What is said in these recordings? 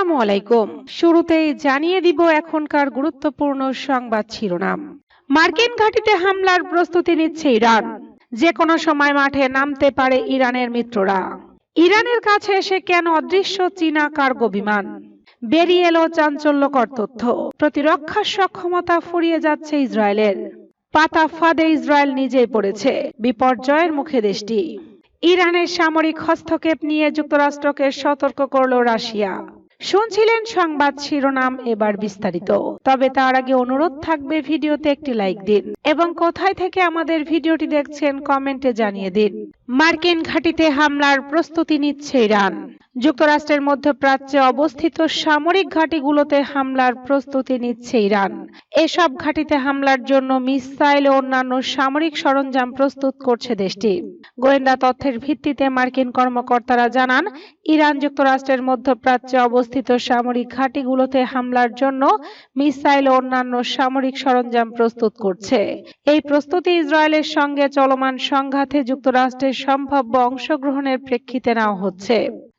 আসসালামু আলাইকুম। শুরুতেই জানিয়ে দিব এখনকার গুরুত্বপূর্ণ সংবাদ শিরোনাম। মার্কিন ঘাঁটিতে হামলার প্রস্তুতি নিচ্ছে ইরান। যে কোনো সময় মাঠে নামতে পারে ইরানের মিত্ররা। ইরানের কাছে এসে কেন অদৃশ্য চীনা কার্গো বিমান? বেরিয়ে এলো চাঞ্চল্যকর তথ্য। প্রতিরক্ষার সক্ষমতা ফুরিয়ে যাচ্ছে ইসরায়েলের। পাতা ফাঁদে ইসরায়েল নিজেই পড়েছে। বিপর্যয়ের মুখে দেশটি। ইরানের সামরিক হস্তক্ষেপ নিয়ে যুক্তরাষ্ট্রকে সতর্ক করল রাশিয়া। শুনছিলেন সংবাদ শিরোনাম এবার বিস্তারিত। তবে তার আগে অনুরোধ থাকবে ভিডিওতে একটি লাইক দিন এবং কোথায় থেকে আমাদের ভিডিওটি দেখছেন কমেন্টে জানিয়ে দিন। মার্কিন ঘাঁটিতে হামলার প্রস্তুতি নিচ্ছে ইরান। যুক্তরাষ্ট্রের মধ্যপ্রাচ্যে অবস্থিত সামরিক ঘাঁটিগুলোতে হামলার প্রস্তুতি নিচ্ছে ইরান। এসব ঘাঁটিতে হামলার জন্য মিসাইল ও অন্যান্য সামরিক সরঞ্জাম প্রস্তুত করছে দেশটি। গোয়েন্দা তথ্যের ভিত্তিতে মার্কিন কর্মকর্তারা জানান, ইরান যুক্তরাষ্ট্রের মধ্যপ্রাচ্যে অবস্থিত সামরিক ঘাঁটিগুলোতে হামলার জন্য মিসাইল ও অন্যান্য সামরিক সরঞ্জাম প্রস্তুত করছে। এই প্রস্তুতি ইসরায়েলের সঙ্গে চলমান সংঘাতে যুক্তরাষ্ট্রের সম্ভাব্য অংশগ্রহণের প্রেক্ষিতে নেওয়া হচ্ছে।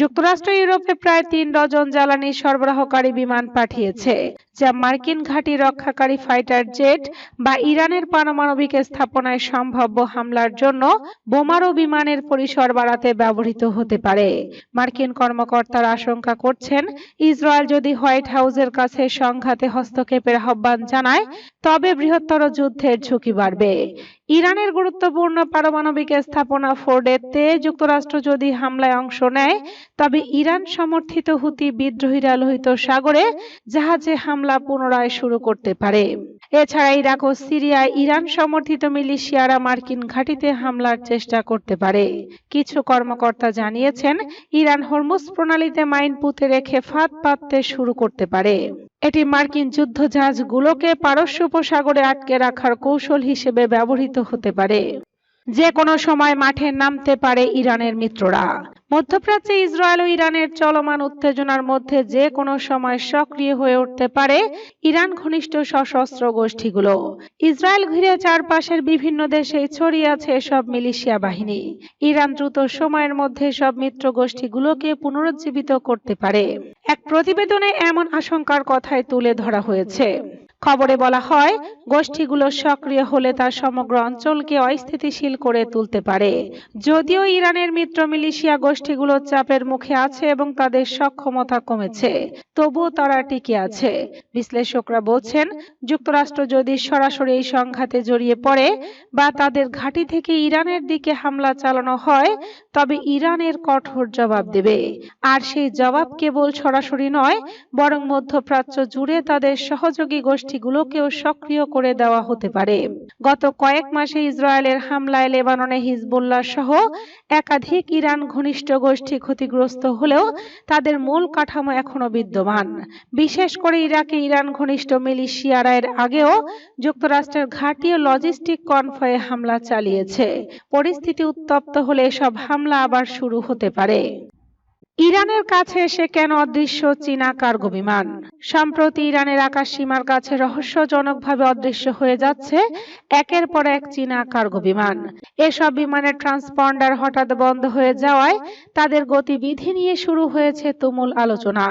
যুক্তরাষ্ট্র ইউরোপে প্রায় তিন ডজন জ্বালানি সরবরাহকারী বিমান পাঠিয়েছে। যা মার্কিন ঘাঁটি রক্ষাকারী ফাইটার জেট বা ইরানের পারমাণবিক স্থাপনায় সম্ভাব্য হামলার জন্য বোমারু বিমানের পরিসর বাড়াতে ব্যবহৃত হতে পারে। মার্কিন কর্মকর্তারা আশঙ্কা করছেন, ইসরায়েল যদি হোয়াইট হাউসের কাছে সংঘাতে হস্তক্ষেপের আহ্বান জানায়, তবে বৃহত্তর যুদ্ধের ঝুঁকি বাড়বে। ইরানের গুরুত্বপূর্ণ পারমাণবিক স্থাপনা ফোর্ডেতে যুক্তরাষ্ট্র যদি হামলায় অংশ নেয়, তবে ইরান সমর্থিত হুতি বিদ্রোহীরা লোহিত সাগরে জাহাজে হামলা পুনরায় শুরু করতে পারে। এছাড়া ইরাক ও সিরিয়ায় ইরান সমর্থিত মিলিশিয়ারা মার্কিন ঘাঁটিতে হামলার চেষ্টা করতে পারে। কিছু কর্মকর্তা জানিয়েছেন, ইরান হরমুজ প্রণালীতে মাইন পুঁতে রেখে ফাঁদ পাততে শুরু করতে পারে। এটি মার্কিন যুদ্ধজাহাজগুলোকে পারস্য উপসাগরে আটকে রাখার কৌশল হিসেবে ব্যবহৃত হতে পারে। যে কোনো সময় মাঠে নামতে পারে ইরানের মিত্ররা। মধ্যপ্রাচ্যে ইসরায়েল ও ইরানের চলমান উত্তেজনার মধ্যে যে কোনো সময় সক্রিয় হয়ে উঠতে পারে ইরান ঘনিষ্ঠ সশস্ত্র গোষ্ঠীগুলো। ইসরায়েল ঘিরে চারপাশের বিভিন্ন দেশে ছড়িয়ে আছে সব মিলিশিয়া বাহিনী। ইরান দ্রুত সময়ের মধ্যে সব মিত্র গোষ্ঠীগুলোকে পুনরুজ্জীবিত করতে পারে। এক প্রতিবেদনে এমন আশঙ্কার কথাই তুলে ধরা হয়েছে। খবরে বলা হয়, গোষ্ঠীগুলো সক্রিয় হলে তা সমগ্র অঞ্চলকে অস্থিতিশীল করে তুলতে পারে। যদিও ইরানের মিত্র মিলিশিয়া গোষ্ঠীগুলো চাপের মুখে আছে এবং তাদের সক্ষমতা কমেছে, তবুও তারা টিকে আছে। বিশ্লেষকরা বলছেন, যুক্তরাষ্ট্র যদি সরাসরি এই সংঘাতে জড়িয়ে পড়ে বা তাদের ঘাঁটি থেকে ইরানের দিকে হামলা চালানো হয়, তবে ইরানের কঠোর জবাব দেবে। আর সেই জবাব কেবল সরাসরি নয়, বরং মধ্যপ্রাচ্য জুড়ে তাদের সহযোগী গোষ্ঠীগুলোকেও সক্রিয় করে দেওয়া হতে পারে। গত কয়েক মাসে ইসরায়েলের হামলায় লেবাননে হিজবুল্লাহ সহ একাধিক ইরান ঘনিষ্ঠ গোষ্ঠী ক্ষতিগ্রস্ত হলেও তাদের মূল কাঠামো এখনও বিদ্যমান। বিশেষ করে ইরাকে ইরান ঘনিষ্ঠ মিলিশিয়ারা এর আগেও যুক্তরাষ্ট্রের ঘাঁটি ও লজিস্টিক কনভয়ে হামলা চালিয়েছে। পরিস্থিতি উত্তপ্ত হলে এসব হামলা আবার শুরু হতে পারে। ইরানের কাছে এসে কেন অদৃশ্য চীনা কার্গো বিমান সম্প্রতি ইরানের আকাশ সীমার কাছে রহস্যজনকভাবে অদৃশ্য হয়ে যাচ্ছে, একের পর এক চীনা কার্গো বিমান এসব বিমানের ট্রান্সপন্ডার হঠাৎ বন্ধ হয়ে যাওয়ায় তাদের গতিবিধি নিয়ে শুরু হয়েছে তুমুল আলোচনা।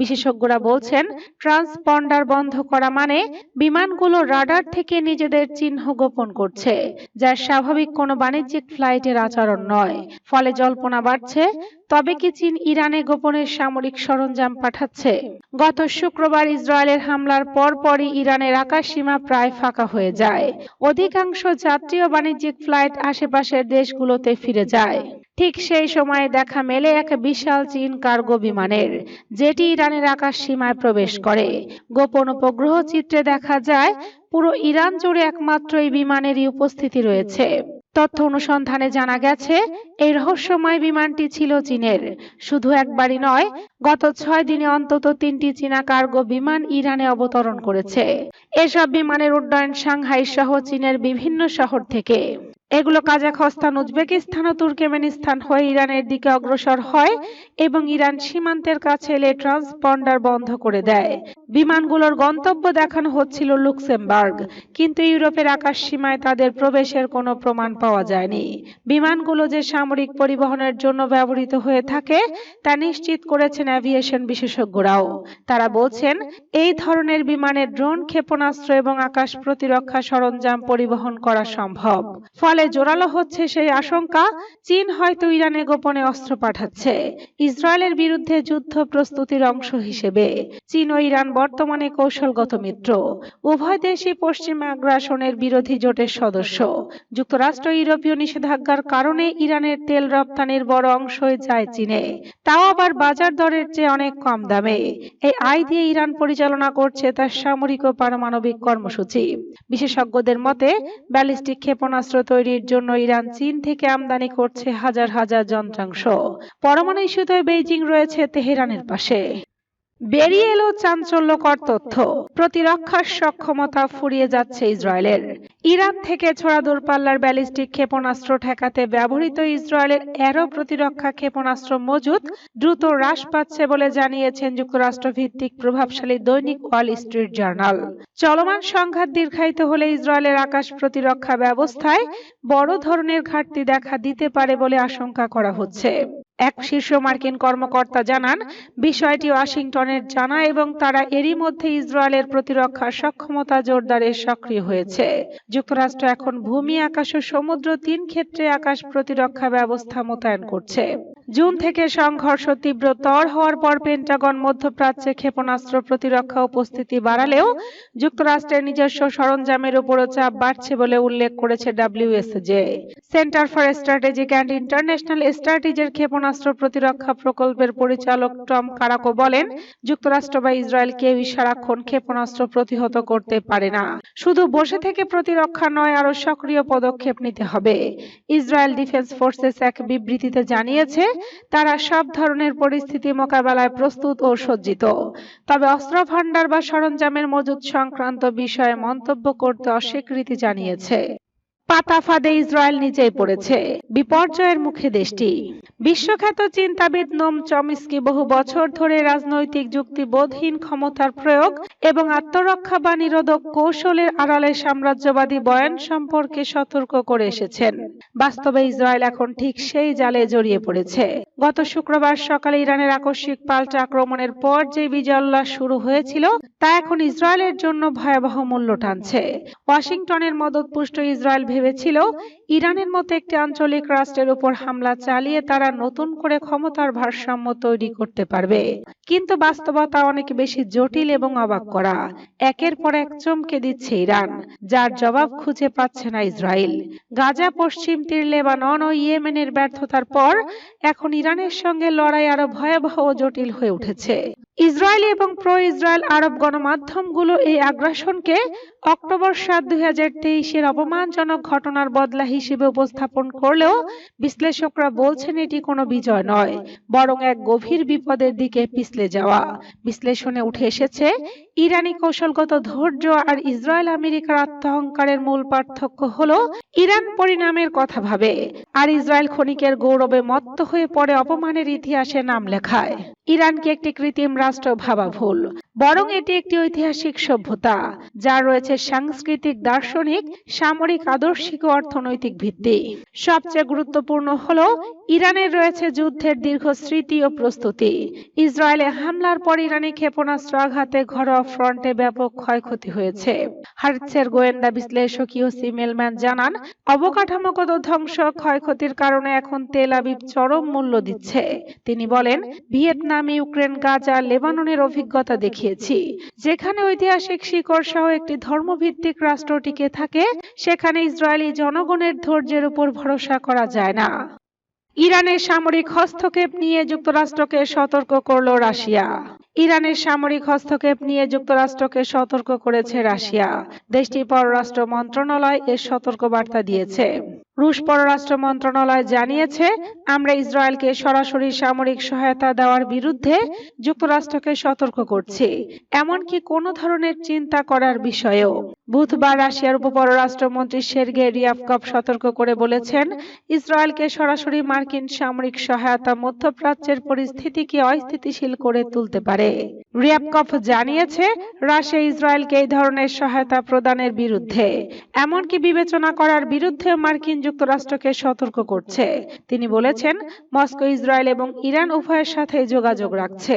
বিশেষজ্ঞরা বলছেন, ট্রান্সপন্ডার বন্ধ করা মানে বিমানগুলো রাডার থেকে নিজেদের চিহ্ন গোপন করছে, যা স্বাভাবিক কোনো বাণিজ্যিক ফ্লাইটের আচরণ নয়। ফলে জল্পনা বাড়ছে তবে কি চীন ইরানে গোপনে সামরিক সরঞ্জাম পাঠাচ্ছে? গত শুক্রবার ইসরায়েলের হামলার পরপরই ইরানের আকাশ সীমা প্রায় ফাঁকা হয়ে যায়। অধিকাংশ যাত্রী ও বাণিজ্যিক ফ্লাইট আশেপাশের দেশগুলোতে ফিরে যায়। ঠিক সেই সময়ে দেখা মেলে এক বিশাল চীন কার্গো বিমানের, যেটি ইরানের আকাশ সীমায় প্রবেশ করে। গোপন উপগ্রহ চিত্রে দেখা যায়, পুরো ইরান জুড়ে একমাত্র এই বিমানেরই উপস্থিতি রয়েছে। তথ্য অনুসন্ধানে জানা গেছে, এই রহস্যময় বিমানটি ছিল চীনের। শুধু একবারই নয়, গত ছয় দিনে অন্তত তিনটি চীনা কার্গো বিমান ইরানে অবতরণ করেছে। এসব বিমানের উড্ডয়ন সাংহাই সহ চীনের বিভিন্ন শহর থেকে। এগুলো কাজাখস্তান, উজবেকিস্তান ও তুর্কমেনিস্তান হয়ে ইরানের দিকে অগ্রসর হয় এবং ইরান সীমান্তের কাছে এলে ট্রান্সপন্ডার বন্ধ করে দেয়। বিমানগুলোর গন্তব্য দেখানো হচ্ছিল লুক্সেমবার্গ, কিন্তু ইউরোপের আকাশ সীমায় তাদের প্রবেশের কোনো প্রমাণ পাওয়া যায়নি। বিমানগুলো যে সামরিক পরিবহনের জন্য ব্যবহৃত হয়ে থাকে, তা নিশ্চিত করেছেন অ্যাভিয়েশন বিশেষজ্ঞরাও। তারা বলছেন, এই ধরনের বিমানের ড্রোন ক্ষেপণাস্ত্র এবং আকাশ প্রতিরক্ষা সরঞ্জাম পরিবহন করা সম্ভব। ফলে জোরালো হচ্ছে সেই আশঙ্কা। চীন হয়তো ইরানে গোপনে অস্ত্র পাঠাচ্ছে। ইসরায়েলের বিরুদ্ধে যুদ্ধ প্রস্তুতির অংশ হিসেবে। চীন ও ইরান বর্তমানে কৌশলগত মিত্র। উভয় দেশই পশ্চিমা আগ্রাসনের বিরোধী জোটের সদস্য। যুক্তরাষ্ট্র ইউরোপীয় নিষেধাজ্ঞার কারণে ইরানের তেল রপ্তানির বড় অংশই যায় চীনে। তাও আবার বাজার দরের চেয়ে অনেক কম দামে। এই আয় দিয়ে ইরান পরিচালনা করছে তার সামরিক ও পারমাণবিক কর্মসূচি। বিশেষজ্ঞদের মতে, ব্যালিস্টিক ক্ষেপণাস্ত্র তৈরির জন্য ইরান, চীন থেকে আমদানি করছে হাজার হাজার যন্ত্রাংশ। পরমাণু ইস্যুতে বেইজিং রয়েছে তেহরানের পাশে। বেরিয়ে এলো চাঞ্চল্যকর তথ্য। প্রতিরক্ষার সক্ষমতা ফুরিয়ে যাচ্ছে ইসরায়েলের। ইরান থেকে ছোড়া দূরপাল্লার ব্যালিস্টিক ক্ষেপণাস্ত্র ঠেকাতে ব্যবহৃত ইসরায়েলের এরো প্রতিরক্ষা ক্ষেপণাস্ত্র মজুদ দ্রুত হ্রাস পাচ্ছে বলে জানিয়েছেন যুক্তরাষ্ট্র ভিত্তিক প্রভাবশালী দৈনিক ওয়াল স্ট্রিট জার্নাল। চলমান সংঘাত দীর্ঘায়িত হলে ইসরায়েলের আকাশ প্রতিরক্ষা ব্যবস্থায় বড় ধরনের ঘাটতি দেখা দিতে পারে বলে আশঙ্কা করা হচ্ছে। এক শীর্ষ মার্কিন কর্মকর্তা জানান, বিষয়টি ওয়াশিংটনের জানা এবং তারা এরই মধ্যে ইসরায়েলের প্রতিরক্ষা সক্ষমতা জোরদারে সক্রিয় হয়েছে। যুক্তরাষ্ট্র এখন ভূমি, আকাশ ও সমুদ্র তিন ক্ষেত্রে আকাশ প্রতিরক্ষা ব্যবস্থা মোতায়েন করছে। জুন থেকে সংঘর্ষ তীব্রতর হওয়ার পর পেন্টাগন মধ্যপ্রাচ্যে ক্ষেপণাস্ত্র প্রতিরক্ষা উপস্থিতি বাড়ালেও যুক্তরাষ্ট্রের নিজস্ব সরঞ্জামের উপরও চাপ বাড়ছে বলে উল্লেখ করেছে ডাব্লিউএসজে। Centre for strategic and international স্ট্র্যাটেজির ক্ষেপণাস্ত্র প্রতিরক্ষা প্রকল্পের পরিচালক টম কারাকো বলেন, যুক্তরাষ্ট্র বা ইসরায়েল কেউই সারাক্ষণ ক্ষেপণাস্ত্র প্রতিহত করতে পারে না। শুধু বসে থেকে প্রতিরক্ষা নয় আরও সক্রিয় পদক্ষেপ নিতে হবে। ইসরায়েল ডিফেন্স ফোর্সেস এক বিবৃতিতে জানিয়েছে, তারা সব ধরনের পরিস্থিতি মোকাবেলায় প্রস্তুত ও সজ্জিত। তবে অস্ত্র ভান্ডার বা সরঞ্জামের মজুদ সংক্রান্ত বিষয়ে মন্তব্য করতে অস্বীকৃতি জানিয়েছে। পাতা ফাঁদে ইসরায়েল নিজেই পড়েছে। বিপর্যয়ের মুখে দেশটি। বিশ্বখ্যাত চিন্তাবিদ নোম চমিস্কি বহু বছর ধরে রাজনৈতিক যুক্তিবোধহীন ক্ষমতার প্রয়োগ এবং আত্মরক্ষা বা নিরোধক কৌশলের আড়ালে সাম্রাজ্যবাদী বয়ান সম্পর্কে সতর্ক করে এসেছেন। বাস্তবে ইসরায়েল এখন ঠিক সেই জালে জড়িয়ে পড়েছে। গত শুক্রবার সকালে ইরানের আকস্মিক পাল্টা আক্রমণের পর যে বিজয়াল্লাস শুরু হয়েছিল, তা এখন ইসরায়েলের জন্য ভয়াবহ মূল্য টানছে। ওয়াশিংটনের মদতপুষ্ট ইসরায়েল ভেবেছিল, ইরানের মতো একটি আঞ্চলিক রাষ্ট্রের উপর হামলা চালিয়ে তারা নতুন করে ক্ষমতার ভারসাম্য তৈরি করতে পারবে। কিন্তু বাস্তবতা অনেক বেশি জটিল এবং অবাক করা। একের পর এক চমকে দিচ্ছে ইরান, যার জবাব খুঁজে পাচ্ছে না ইসরায়েল। গাজা, পশ্চিম তীর, লেবানন ও ইয়েমেনের ব্যর্থতার পর এখন ইরানের সঙ্গে লড়াই আরও ভয়াবহ ও জটিল হয়ে উঠেছে। ইসরায়েলি এবং প্রো ইসরায়েল আরব গণমাধ্যমগুলো এই আগ্রাসনকে অক্টোবর সাত, দুই হাজার তেইশের অপমানজনক ঘটনার বদলা হিসেবে উপস্থাপন করলেও বিশ্লেষকরা বলছেন এটি কোনো বিজয় নয়, বরং এক গভীর বিপদের দিকে পিছলে যাওয়া। বিশ্লেষণে উঠে এসেছে, ইরানি কৌশলগত ধৈর্য আর ইসরায়েল আমেরিকার আত্মহংকারের মূল পার্থক্য হল ইরান পরিণামের কথা ভাবে, আর ইসরায়েল ক্ষণিকের গৌরবে মত্ত হয়ে পড়ে অপমানের ইতিহাসে নাম লেখায়। ইরানকে একটি কৃত্রিম রাষ্ট্র ভাবা ভুল বরং এটি একটি ঐতিহাসিক সভ্যতা, যার রয়েছে সাংস্কৃতিক, দার্শনিক, সামরিক, আদর্শিক ও অর্থনৈতিক ভিত্তি। সবচেয়ে গুরুত্বপূর্ণ হলো, ইরানের রয়েছে যুদ্ধের দীর্ঘ স্মৃতি ও প্রস্তুতি। ইসরায়েলে হামলার পর ইরানি ক্ষেপণাস্ত্র আঘাতে ঘরোয়া ফ্রন্টে ব্যাপক ক্ষয়ক্ষতি হয়েছে। হার্টসের গোয়েন্দা বিশ্লেষক ইউসি মেলম্যান জানান, অবকাঠামোগত ধ্বংস ক্ষয়ক্ষতির কারণে এখন তেল আবিব চরম মূল্য দিচ্ছে। তিনি বলেন, ভিয়েতনাম ইউক্রেন, গাজা লেবাননের অভিজ্ঞতা দেখিয়েছি। যেখানে ঐতিহাসিক শিকড় সহ একটি ধর্মভিত্তিক রাষ্ট্র টিকে থাকে, সেখানে ইসরায়েলি জনগণের ধৈর্যের উপর ভরসা করা যায় না। ইরানের সামরিক হস্তক্ষেপ নিয়ে যুক্তরাষ্ট্রকে সতর্ক করল রাশিয়া। ইরানের সামরিক হস্তক্ষেপ নিয়ে যুক্তরাষ্ট্রকে সতর্ক করেছে রাশিয়া। দেশটির পররাষ্ট্র মন্ত্রণালয় এর সতর্ক বার্তা দিয়েছে। রুশ পররাষ্ট্র মন্ত্রণালয় জানিয়েছে, আমরা ইসরায়েলকে সরাসরি সামরিক সহায়তা দেওয়ার বিরুদ্ধে যুক্তরাষ্ট্রকে সতর্ক করছি। এমনকি কোনো ধরনের চিন্তা করার বিষয়েও। বুধবার রাশিয়ার উপপররাষ্ট্রমন্ত্রী সের্গে রিয়াভকভ সতর্ক করে বলেছেন, ইসরায়েলকে সরাসরি মার্কিন সামরিক সহায়তা মধ্যপ্রাচ্যের পরিস্থিতিকে অস্থিতিশীল করে তুলতে পারে। রিয়াভকভ জানিয়েছে, রাশিয়া ইসরায়েলকে এই ধরনের সহায়তা প্রদানের বিরুদ্ধে, এমনকি বিবেচনা করার বিরুদ্ধে মার্কিন যুক্তরাষ্ট্রকে সতর্ক করছে। তিনি বলেছেন, মস্কো, ইসরায়েল এবং ইরান উভয়ের সাথে যোগাযোগ রাখছে।